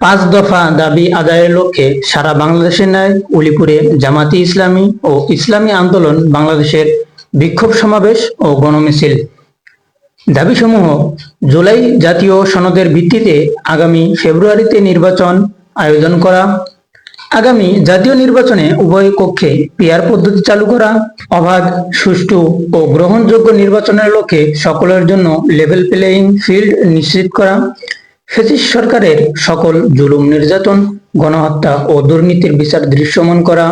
পাঁচ দফা দাবি আদায়ের লক্ষ্যে সারা বাংলাদেশের ন্যায় উলিপুরে জামাতি ইসলামী ও ইসলামী আন্দোলন বাংলাদেশের বিক্ষোভ সমাবেশ ও গণমিছিল। দাবিসমূহ জুলাই জাতীয় সনদের ভিত্তিতে আগামী ফেব্রুয়ারিতে নির্বাচন আয়োজন করা, আগামী জাতীয় নির্বাচনে উভয় কক্ষে পিয়ার পদ্ধতি চালু করা, অবাধ, সুষ্ঠু ও গ্রহণযোগ্য নির্বাচনের লক্ষ্যে সকলের জন্য লেভেল প্লেয়িং ফিল্ড নিশ্চিত করা ফেসিস সরকারের সকল জুলুম নির্যাতন, গণহত্যা ও দুর্নীতির বিচার দৃশ্যমান করা,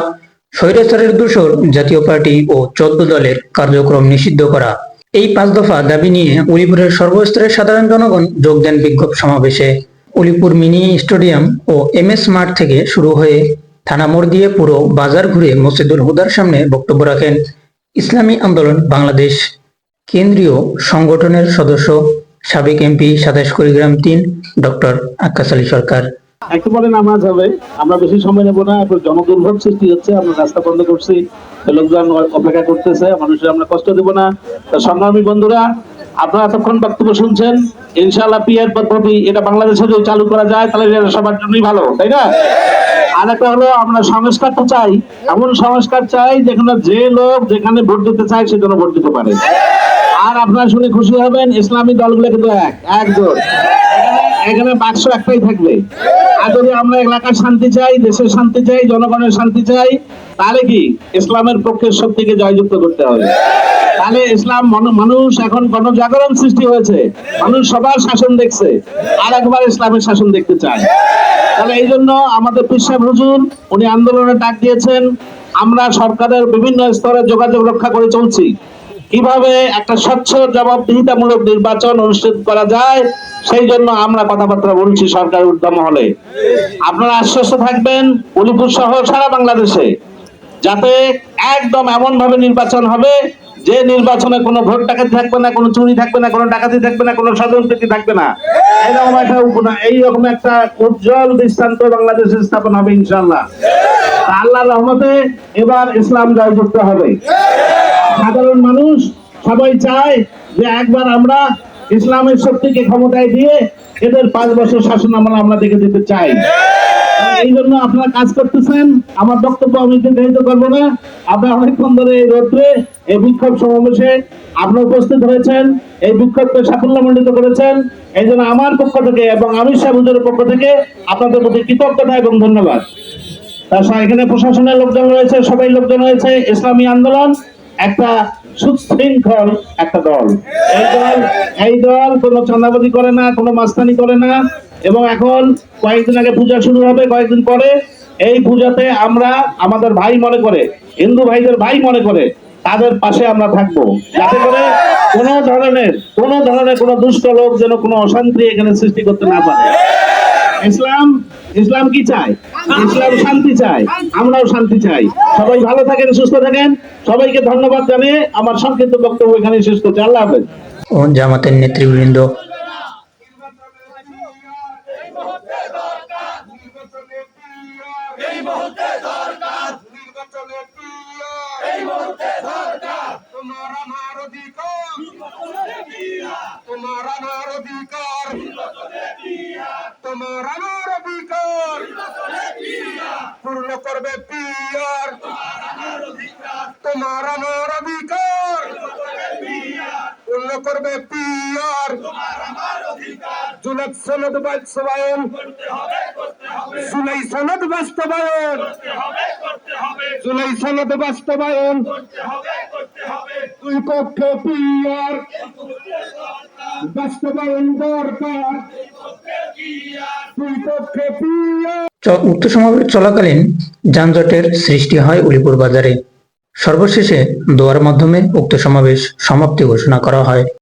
স্বৈরাচারের দোষর জাতীয় পার্টি ও চোদ্দ দলের কার্যক্রম নিষিদ্ধ করা। এই পাঁচ দফা দাবি নিয়ে উলিপুরের সর্বস্তরের সাধারণ জনগণ যোগ দেন বিক্ষোভ সমাবেশে। উলিপুর মিনি স্টেডিয়াম ও এম এস মাঠ থেকে শুরু হয়ে থানা মোড় দিয়ে পুরো বাজার ঘুরে মসজিদুল হুদার সামনে বক্তব্য রাখেন ইসলামী আন্দোলন বাংলাদেশ। কেন্দ্রীয় সংগঠনের সদস্য সাবেক এমপি সাতাশ কুড়িগ্রাম তিন ডক্টর আক্কাস আলী সরকার। একেবারে নামাজ হবে। আমরা বেশি সময় নেব না জনদুর্ভোগ সৃষ্টি হচ্ছে, আমরা রাস্তা বন্ধ করছি, লোকজন অপেক্ষা করতেছে, মানুষের আমরা কষ্ট দেব না। সংগ্রামী বন্ধুরা, আপনারা এতক্ষণ বক্তব্য শুনছেন, ইনশাআল্লাহ পিয়ার পদ্ধতি এটা বাংলাদেশে যদি চালু করা যায়, তাহলে এটা সবার জন্যই ভালো, তাই না? আর একটা হলো, আমরা সংস্কার তো চাই। এমন সংস্কার চাই যেখানে যে লোক যেখানে ভোট দিতে চায়, সে জন্য ভোট দিতে পারে। আর আপনারা শুনে খুশি হবেন, ইসলামী দলগুলো কিন্তু এক একজোট এখানে বাক্স একটাই থাকবে। আর যদি আমরা এলাকার শান্তি চাই, দেশের শান্তি চাই, জনগণের শান্তি চাই, তাহলে কি? ইসলামের পক্ষে শক্তিকে জয়যুক্ত করতে হবে। তাহলে ইসলাম মানুষ এখন গণজাগরণ সৃষ্টি হয়েছে। মানুষ সবার শাসন দেখছে। আর একবার ইসলামের শাসন দেখতে চায়। তাহলে এই জন্য আমাদের পিসাব হুজুর, উনি আন্দোলনে ডাক দিয়েছেন। আমরা সরকারের বিভিন্ন স্তরে যোগাযোগ রক্ষা করে চলছি। কীভাবে একটা স্বচ্ছ, জবাবদিহিতামূলক নির্বাচন অনুষ্ঠিত করা যায়, সেই জন্য আমরা কথাবার্তা বলছি সরকার উদ্যম হলে। আপনারা আশ্বস্ত থাকবেন উলিপুর সহ সারা বাংলাদেশে, যাতে একদম এমন ভাবে নির্বাচন হবে, যে নির্বাচনে কোনো ভোট ডাকাতি থাকবে না, কোনো চুরি থাকবে না, কোনো ডাকাতি থাকবে না, কোনো ষড়যন্ত্রী থাকবে না। এরকম একটা এইরকম একটা উজ্জ্বল, দৃষ্টান্ত বাংলাদেশে স্থাপন হবে ইনশাল্লাহ আল্লাহ রহমতে এবার ইসলাম জয়যুক্ত হবে। সাধারণ মানুষ সবাই চায় যে একবার আমরা ইসলামের শক্তিকে ক্ষমতায় দিয়ে এদের পাঁচ বছর শাসন আমল আমরা দেখে দিতে চাই। এই জন্য আপনারা কাজ করতেছেন। আমার বক্তব্য আমি দীর্ঘায়িত করব না। আপনারা অনেকক্ষণ ধরে এই রোদ্রে এই বিক্ষোভ সমাবেশে আপনারা উপস্থিত হয়েছেন এই বিক্ষোভকে সাফল্য সাফল্যমণ্ডিত করেছেন। এই জন্য আমার পক্ষ থেকে এবং আমি শাহ হুজুরের পক্ষ থেকে আপনাদের প্রতি কৃতজ্ঞতা এবং ধন্যবাদ। তাছাড়া এখানে প্রশাসনের লোকজন রয়েছে সবাই লোকজন রয়েছে। ইসলামী আন্দোলন একটা সুশৃঙ্খল একটা দল। এই দল এই দল কোনো চাঁদাবাজি করে না, কোনো মাস্তানি করে না। এবং এখন কয়েকদিন আগে পূজা শুরু হবে, কয়েকদিন পরে এই পূজাতে আমরা, আমাদের ভাই মনে করে, হিন্দু ভাইদের ভাই মনে করে, তাদের পাশে আমরা থাকব। যাতে করে কোনো ধরনের কোনো ধরনের কোনো দুষ্ট লোক যেন কোনো অশান্তি এখানে সৃষ্টি করতে না পারে। ইসলাম ইসলাম কি চায়? ইসলাম শান্তি চায় আমরাও শান্তি চাই। সবাই ভালো থাকেন সুস্থ থাকেন। সবাইকে ধন্যবাদ জানিয়ে আমার সংক্ষিপ্ত বক্তব্য এখানে শেষ করছি। আল্লাহ হাফেজ। ও জামাতের নেতৃবৃন্দ। তোমার আমার অধিকার তোমার আমার অধিকার পূর্ণ করবে পিয়ার। তোমার আমার অধিকার। পূর্ণ করবে পিয়ার। জুলাই সনদ বাস্তবায়ন। জুলাই সনদ বাস্তবায়ন। জুলাই সনদ বাস্তবায়ন। দুই পক্ষে পিয়ার। বাস্তবায়ন দরকার। দুই পক্ষে পিয়ার। উক্ত সমাবেশ চলাকালীন যানজটের সৃষ্টি হয় উলিপুর বাজারে। সর্বশেষে দোয়ার মাধ্যমে উক্ত সমাবেশ সমাপ্তি ঘোষণা করা হয়।